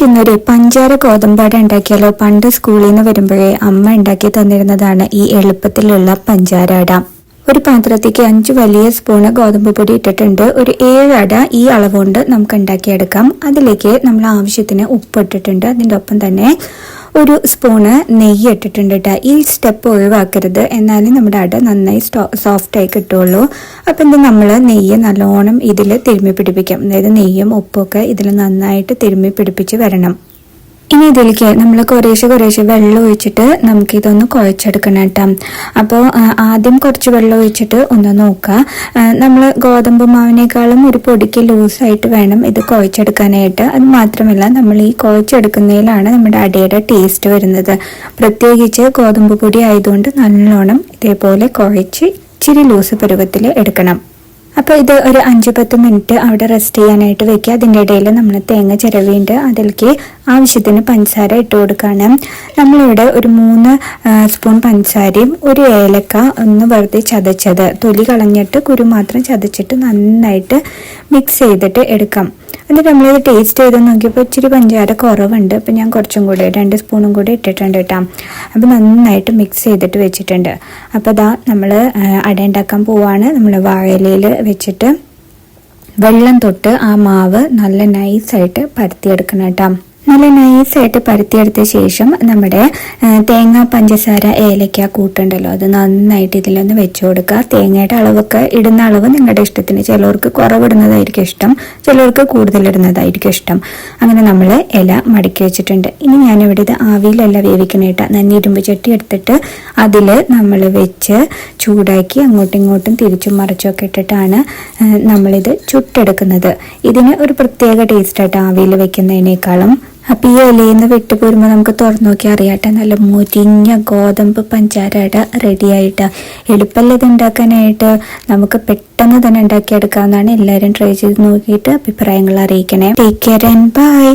നമുക്കിന്നൊരു പഞ്ചാര ഗോതമ്പാട ഉണ്ടാക്കിയാലോ? പണ്ട് സ്കൂളിൽ നിന്ന് വരുമ്പോഴേ അമ്മ ഉണ്ടാക്കി തന്നിരുന്നതാണ് ഈ എളുപ്പത്തിലുള്ള പഞ്ചാര അട. ഒരു പാത്രത്തേക്ക് അഞ്ച് വലിയ സ്പൂണ് ഗോതമ്പ് പൊടി ഇട്ടിട്ടുണ്ട്. ഒരു ഏഴ് അട ഈ അളവുകൊണ്ട് നമുക്ക് ഉണ്ടാക്കിയെടുക്കാം. അതിലേക്ക് നമ്മൾ ആവശ്യത്തിന് ഉപ്പ് ഇട്ടിട്ടുണ്ട്. അതിന്റെ ഒപ്പം തന്നെ ഒരു സ്പൂണ് നെയ്യ് ഇട്ടിട്ടുണ്ട് കേട്ടോ ഈ സ്റ്റെപ്പ് ഒഴിവാക്കരുത്. എന്നാലും നമ്മുടെ അട നന്നായി സോഫ്റ്റ് ആയി കിട്ടുള്ളൂ. അപ്പം ഇത് നമ്മൾ നെയ്യ് നല്ലോണം ഇതിൽ തിരുമ്മി പിടിപ്പിക്കാം. അതായത് നെയ്യും ഉപ്പൊക്കെ ഇതിൽ നന്നായിട്ട് തിരുമ്മി പിടിപ്പിച്ച് വരണം. ഇനി ഇതിലേക്ക് നമ്മൾ കുറേശ്ശെ കുറേശ്ശെ വെള്ളം ഒഴിച്ചിട്ട് നമുക്കിതൊന്ന് കുഴച്ചെടുക്കണം കേട്ടോ. അപ്പോൾ ആദ്യം കുറച്ച് വെള്ളം ഒഴിച്ചിട്ട് ഒന്ന് നോക്കുക നമ്മൾ ഗോതമ്പ് മാവിനേക്കാളും ഒരു പൊടിക്ക് ലൂസായിട്ട് വേണം ഇത് കുഴച്ചെടുക്കാനായിട്ട്. അത് മാത്രമല്ല നമ്മൾ ഈ കുഴച്ചെടുക്കുന്നതിലാണ് നമ്മുടെ അടയുടെ ടേസ്റ്റ് വരുന്നത്. പ്രത്യേകിച്ച് ഗോതമ്പ് പൊടി ആയതുകൊണ്ട് നല്ലോണം ഇതേപോലെ കുഴച്ച് ഇച്ചിരി ലൂസ് പരുവത്തിൽ എടുക്കണം. അപ്പോൾ ഇത് ഒരു അഞ്ച് പത്ത് മിനിറ്റ് അവിടെ റെസ്റ്റ് ചെയ്യാനായിട്ട് വെക്കുക. അതിന്റെ ഇടയിൽ നമ്മൾ തേങ്ങ ചിരവിയുണ്ട് അതിലേക്ക് ആവശ്യത്തിന് പഞ്ചസാര ഇട്ട് കൊടുക്കുകയാണ് നമ്മളിവിടെ ഒരു മൂന്ന് സ്പൂൺ പഞ്ചസാരയും ഒരു ഏലക്ക ഒന്ന് വെറുതെ ചതച്ചത്. തൊലി കളഞ്ഞിട്ട് കുരു മാത്രം ചതച്ചിട്ട് നന്നായിട്ട് മിക്സ് ചെയ്തിട്ട് എടുക്കാം. എന്നിട്ട് നമ്മളിത് ടേസ്റ്റ് ചെയ്ത് നോക്കിയപ്പോൾ ഇച്ചിരി പഞ്ചാര കുറവുണ്ട്. അപ്പം ഞാൻ കുറച്ചും കൂടി രണ്ട് സ്പൂണും കൂടി ഇട്ടിട്ടുണ്ട് കേട്ടോ. അപ്പോൾ നന്നായിട്ട് മിക്സ് ചെയ്തിട്ട് വെച്ചിട്ടുണ്ട്. അപ്പോൾ അതാ നമ്മൾ അട ഉണ്ടാക്കാൻ പോവാണ്. നമ്മൾ വാഴയിലയിൽ വെച്ചിട്ട് വെള്ളം തൊട്ട് ആ മാവ് നല്ല നൈസായിട്ട് പരത്തിയെടുക്കണം കേട്ടോ. നല്ല നൈസായിട്ട് പരത്തിയെടുത്ത ശേഷം നമ്മുടെ തേങ്ങ പഞ്ചസാര ഏലക്ക കൂട്ടുണ്ടല്ലോ. അത് നന്നായിട്ട് ഇതിലൊന്ന് വെച്ചു കൊടുക്കുക തേങ്ങയുടെ അളവൊക്കെ ഇടുന്ന അളവ് നിങ്ങളുടെ ഇഷ്ടത്തിന് ചിലവർക്ക് കുറവിടുന്നതായിരിക്കും ഇഷ്ടം ചിലവർക്ക് കൂടുതലിടുന്നതായിരിക്കും ഇഷ്ടം. അങ്ങനെ നമ്മൾ ഇല മടക്കി വെച്ചിട്ടുണ്ട്. ഇനി ഞാനിവിടെ ഇത് ആവിയിലല്ല വേവിക്കണേട്ട നന്നിരുമ്പ് ചട്ടി എടുത്തിട്ട് അതിൽ നമ്മൾ വെച്ച് ചൂടാക്കി അങ്ങോട്ടും ഇങ്ങോട്ടും തിരിച്ചും മറിച്ചൊക്കെ ഇട്ടിട്ടാണ് നമ്മളിത് ചുട്ടെടുക്കുന്നത്. ഇതിന് ഒരു പ്രത്യേക ടേസ്റ്റ് ആയിട്ട് ആവിയിൽ വെക്കുന്നതിനേക്കാളും അപ്പൊ ഈ ഇലയിൽ വിട്ട് പോരുമ്പോ നമുക്ക് തുറന്നു നോക്കി അറിയാട്ടെ. നല്ല മുരിഞ്ഞ ഗോതമ്പ് പഞ്ചാരട റെഡി ആയിട്ട്. എളുപ്പമല്ല ഇത് ഉണ്ടാക്കാനായിട്ട്? നമുക്ക് പെട്ടെന്ന് തന്നെ ഉണ്ടാക്കിയെടുക്കാവുന്നതാണ്. എല്ലാവരും ട്രൈ ചെയ്ത് നോക്കിയിട്ട് അഭിപ്രായങ്ങൾ അറിയിക്കണേ. Take care and bye